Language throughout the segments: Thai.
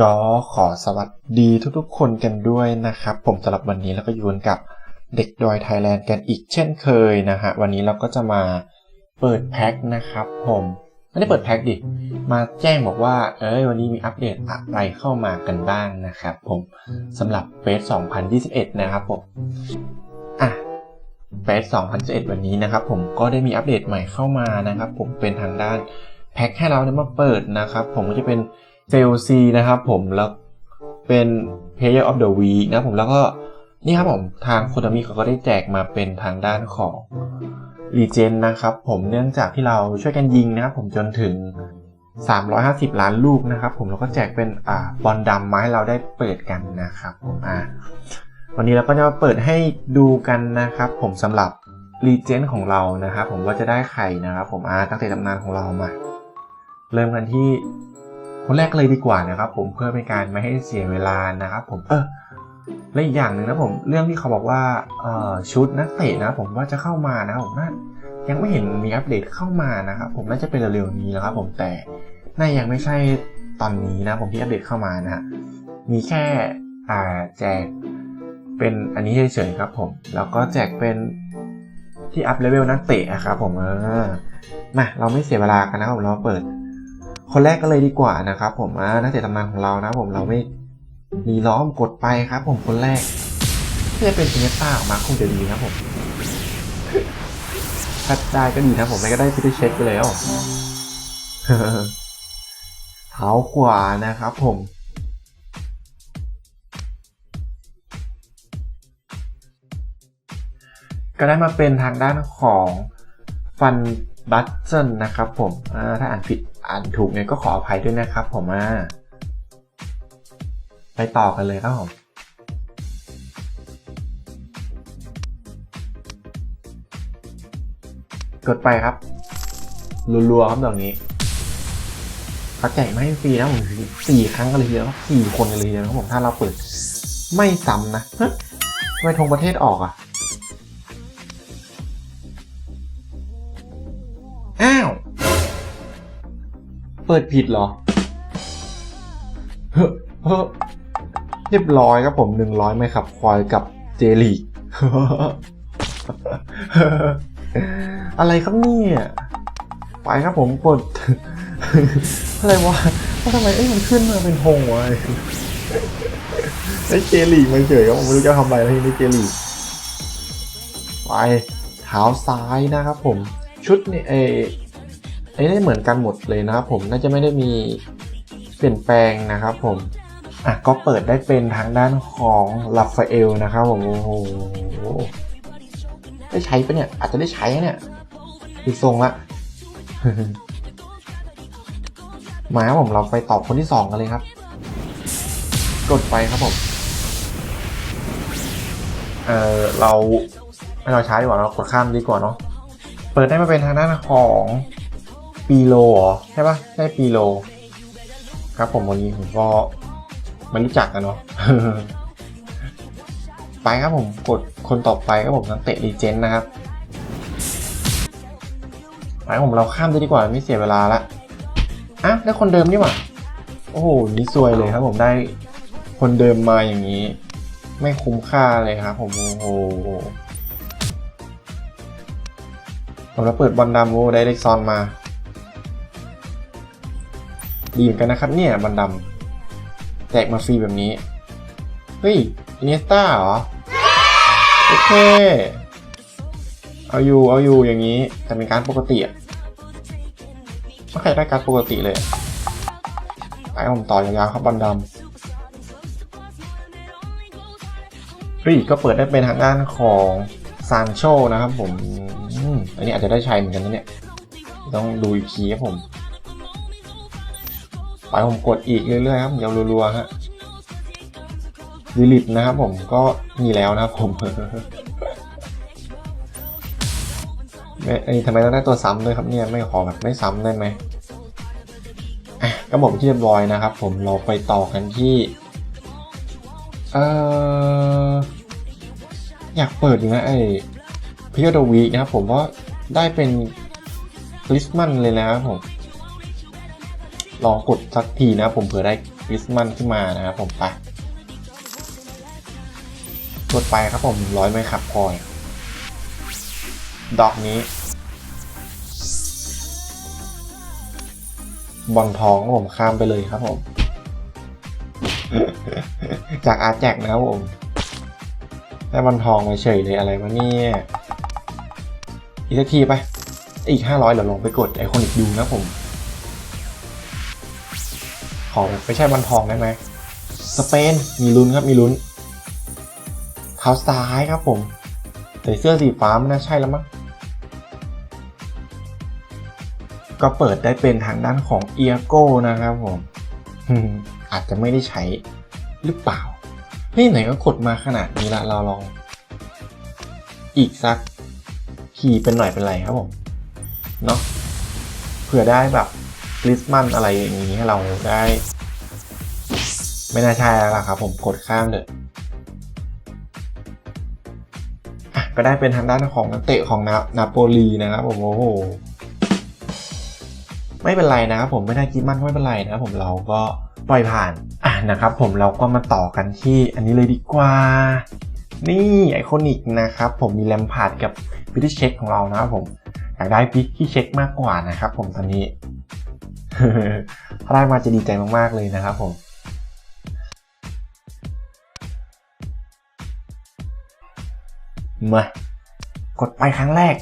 ก็ขอสวัสดีทุกๆ คนกันด้วยนะครับ ผมสำหรับวันนี้เราก็อยู่กันกับเด็กดอยไทยแลนด์กันอีกเช่นเคยนะฮะ วันนี้เราก็จะมาเปิดแพ็คนะครับผมไม่ได้เปิดแพ็คดิ มาแจ้งบอกว่า เอ้ยวันนี้มีอัปเดตอะไรเข้ามากันบ้างนะครับผมสำหรับเฟส2021 นะครับผมอะเฟส2021 วันนี้นะครับผมก็ได้มีอัปเดตใหม่เข้ามานะครับผมเป็นทางด้านแพ็คให้เราเนี่ยมาเปิดนะครับผมก็จะเป็น JLC นะครับผมแล้วเป็น Player of the Week นะผมแล้วก็นี่ครับผมทางโคตามิเขาก็ได้แจกมาเป็นทางด้านของ r e g e n นะครับผมเนื่องจากที่เราช่วยกันยิงนะครับผมจนถึง 350 ล้านลูกนะครับผมแล้วก็แจกเป็นอ่าบอลดำมาให้เราได้เปิดกันนะครับผมอ่าวันนี้เราก็จะมาเปิดให้ดูกันนะครับผมสำหรับ r e g e n ของเรานะครับผมว่าจะได้ใครนะครับผมอ่าตั้งแต่ตำนานของเรามา เริ่มกันที่ คนแรกเลยดีกว่านะครับ ผมเพื่อเป็นการไม่ให้เสียเวลานะครับ ผมเออและอีกอย่างหนึ่งนะผมเรื่องที่เขาบอกว่าชุดนักเตะนะผมว่าจะเข้ามานะผมน่ายังไม่เห็นมีอัปเดตเข้ามานะครับผมน่าจะเป็นเร็วๆนี้นะครับผมแต่น่ายังไม่ใช่ตอนนี้นะผมที่อัปเดตเข้ามานะฮะมีแค่อ่าแจกเป็นอันนี้เฉยๆครับผมแล้วก็แจกเป็นที่อัพเลเวลนักเตะอะครับผมเออมาเราไม่เสียเวลากันนะครับผมเราเปิด คนแรกก็เลยดีกว่านะครับ ผมอ่านักเตะตำนานของเรานะผมเราไม่มีล้อมกดไปครับ ผมคนแรกที่จะเป็นอินเนต้าออกมาคงจะดีนะผมถ้าได้ก็ดีนะผมไม่ก็ได้พิธีเช็คไปแล้วเท้าขวานะครับผมก็ได้มาเป็นทางด้านของฟัน บัตเซนนะครับผมถ้าอ่านผิดอ่านถูกเนี่ยก็ขออภัยด้วยนะครับผมไปต่อกันเลยครับผมกดไปครับรัวๆครับดอกนี้เขาแจกมาให้ฟรีนะผมสี่ครั้งกันเลยทีเดียวสี่คนกันเลยทีเดียวครับผมถ้าเราเปิดไม่ซ้ำนะฮะทำไมธงประเทศออกอะ เปิดผิดเหรอ เฮ้อเรียบร้อยครับผมหนึ่งร้อยไม่ขับควายกับเจลีอะไรครับเนี่ย ไปครับผมกดอะไรวะว่าทำไมเอ้ยมันขึ้นมาเป็นธงวะไอ้เจลีมาเฉยครับผมไม่รู้จะทำอะไรแล้วทีนี้เจลีไปเท้าซ้ายนะครับผม ชุดนี่เอ อ้นี่เหมือนกันหมดเลยนะครับผมน่าจะไม่ได้มีเปลี่ยนแปลงนะครับผมอะก็เปิดได้เป็นทางด้านของลาฟาเอลนะครับผมโอ้โหได้ใช้ปะเนี่ยอาจจะได้ใช้เนี่ยดูทรงละมาครับผมเราไปตอบคนที่สองกันเลยครับ กดไปครับผมเออเราไม่เราช้ดีกว่าเรากดข้ามดีกว่าเนาะเปิดได้มาเป็นทางด้านของ ปีโลเหรอใช่ปะได้ปีโล ครับผมวันนี้ผมก็ไม่รู้จักกันเนาะไปครับผมกดคนต่อไปครับผมนักเตะรีเจนนะครับไปครับผมเราข้ามได้ดีกว่าไม่เสียเวลาละอะได้คนเดิมนี่หว่าโอ้โหนี่ซวยเลยครับ ผมได้คนเดิมมาอย่างนี้ ไม่คุ้มค่าเลยครับ ผมโอ้โหผมจะเปิดบอลดำโอ้ได้เล็กซอนมา ดีเหมือนกันนะครับเนี่ยบอลดำแจกมาฟรีแบบนี้ เฮ้ยอินเนสตาเหรอ โอเค เอาอยู่เอาอยู่อย่างนี้ แต่เป็นการปกติอะไม่ใครได้การปกติเลยไปผมต่อยาวๆครับบอลดำเฮ้ยก็เปิดได้เป็นทางด้านของซานโชนะครับผมอืมอันนี้อาจจะได้ใช้เหมือนกันนะเนี่ย ต้องดูอีกทีครับผม ไปผมกดอีกเรื่อยๆครับยาวรัวๆฮะดิลิทนะครับผมก็มีแล้วนะครับผมไอ้ทำไมต้องได้ตัวซ้ำด้วยครับเนี่ยไม่ขอแบบไม่ซ้ำได้ไหมอะก็บอกที่เรียบร้อยนะครับ ผมเราไปต่อกันที่เอออยากเปิดอยู่นะไอ้พิโดวีนะครับผมว่าได้เป็นคริสต์มาสเลยนะครับผม ลองกดสักทีนะผมเผื่อได้คริสมันขึ้นมานะครับผมไปกดไปครับผมร้อยไมครับคอยดอกนี้ บอลทองผมข้ามไปเลยครับผม จากอาร์แจกนะครับผมได้บอลทองมาเฉยเลยอะไรวะเนี่ยอีกทีไป อีกห้าร้อยเดี๋ยวลงไปกดไอคอนิกดูนะผม อแบบไม่ใช่บอลทองได้ไหมสเปนมีลุ้นครับมีลุ้นเท้าซ้ายครับผมใส่เสื้อสีฟ้าไม่น่าใช่แล้วมั้งก็เปิดได้เป็นทางด้านของเอียโก้นะครับผมอาจจะไม่ได้ใช้หรือเปล่าเฮ้ยไหนก็กดมาขนาดนี้ละเราลอง อีกสักทีเป็นหน่อยเป็นไรครับผมเนาะเผื่อได้แบบ คริสมันอะไรอย่างนี้ให้เราได้ ไม่น่าใช่แล้วล่ะครับ ผมกดข้ามเลยก็ได้เป็นทางด้านของนักเตะของนานาโปลีนะครับผมโอ้โหไม่เป็นไรนะครับผมไม่ได้คิดมั่นไม่เป็นไรนะครับผมเราก็ปล่อยผ่านอะนะครับ ผมเราก็มาต่อกันที่อันนี้เลยดีกว่า นี่ไอคอนิกนะครับ ผมมีแลมพาร์ดกับพิทิเช็คของเรานะครับผมอยากได้พิทิเช็คมากกว่านะครับ ผมตอนนี้ ถ้าได้มาจะดีใจมากๆเลยนะครับผม มากดไปครั้งแรก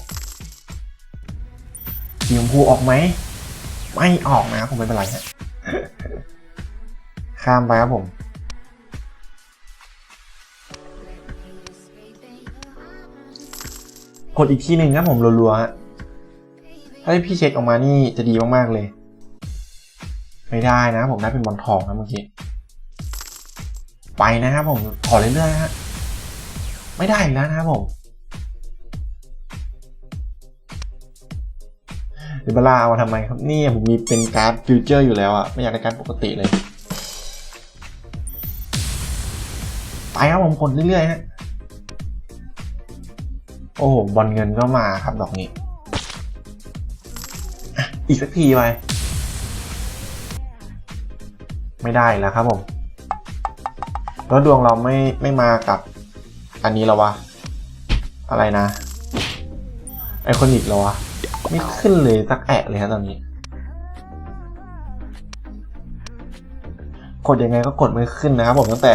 สีชมพูออกไหม ไม่ออกนะครับผมไม่เป็นไรฮะข้ามไปครับผมกดอีกทีหนึ่งครับผมรัวๆฮะถ้าให้พี่เช็คออกมานี่จะดีมากๆเลย ไม่ได้นะผมได้เป็นบอลทองครับเมื่อกี้ ไปนะครับผมขอเรื่อยๆฮะไม่ได้อีกแล้วนะครับผมเดี๋ยวเวลาเอามาทำไมครับนี่ผมมีเป็นการ์ดฟิวเจอร์อยู่แล้วอะไม่อยากได้การ์ดปกติเลย ไปครับผมกดเรื่อยๆฮะโอ้โหบอลเงินก็มาครับดอกนี้อะอีกสักทีไป ไม่ได้แล้วครับผมแล้วดวงเราไม่ไม่มากับอันนี้แล้ววะ อะไรนะ ไอคอนิกแล้ววะ ไม่ขึ้นเลยสักแอะเลยครับตอนนี้ กดยังไงก็กดไม่ขึ้นนะครับผมตั้งแต่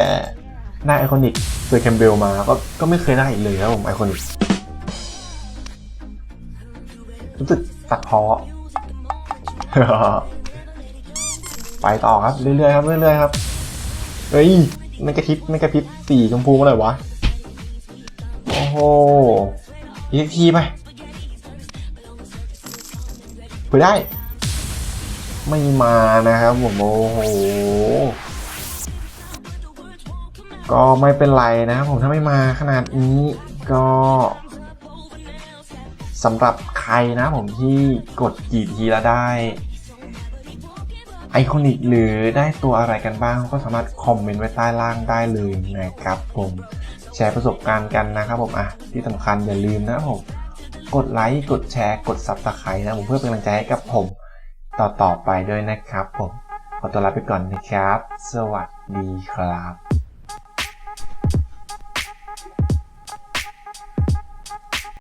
ได้ไอคอนิกเซอแคมเบลมา ก็ก็ไม่เคยได้อีกเลยครับผมไอคอนิกรู้สึกตัดเพอ ไปต่อครับเรื่อยๆครับเรื่อยๆครับเฮ้ยไม่กระพริบไม่กระพริบสีชมพูมาเลยวะโอ้โหอีกทีไปเผื่อได้ ไม่มานะครับผมโอ้โหก็ไม่เป็นไรนะครับผมถ้าไม่มาขนาดนี้ก็สำหรับใครนะผมที่กดกี่ทีแล้วได้ ไอคอนิกหรือได้ตัวอะไรกันบ้าง ก็สามารถคอมเมนต์ไว้ใต้ล่างได้เลยนะครับผมแชร์ประสบการณ์กันนะครับผมอะที่สำคัญอย่าลืมนะครับผมกดไลค์กดแชร์กดซับสไครต์นะผมเพื่อเป็นกำลังใจให้กับผมต่อต่อไปด้วยนะครับผมขอตัวลาไปก่อนนะครับ สวัสดีครับ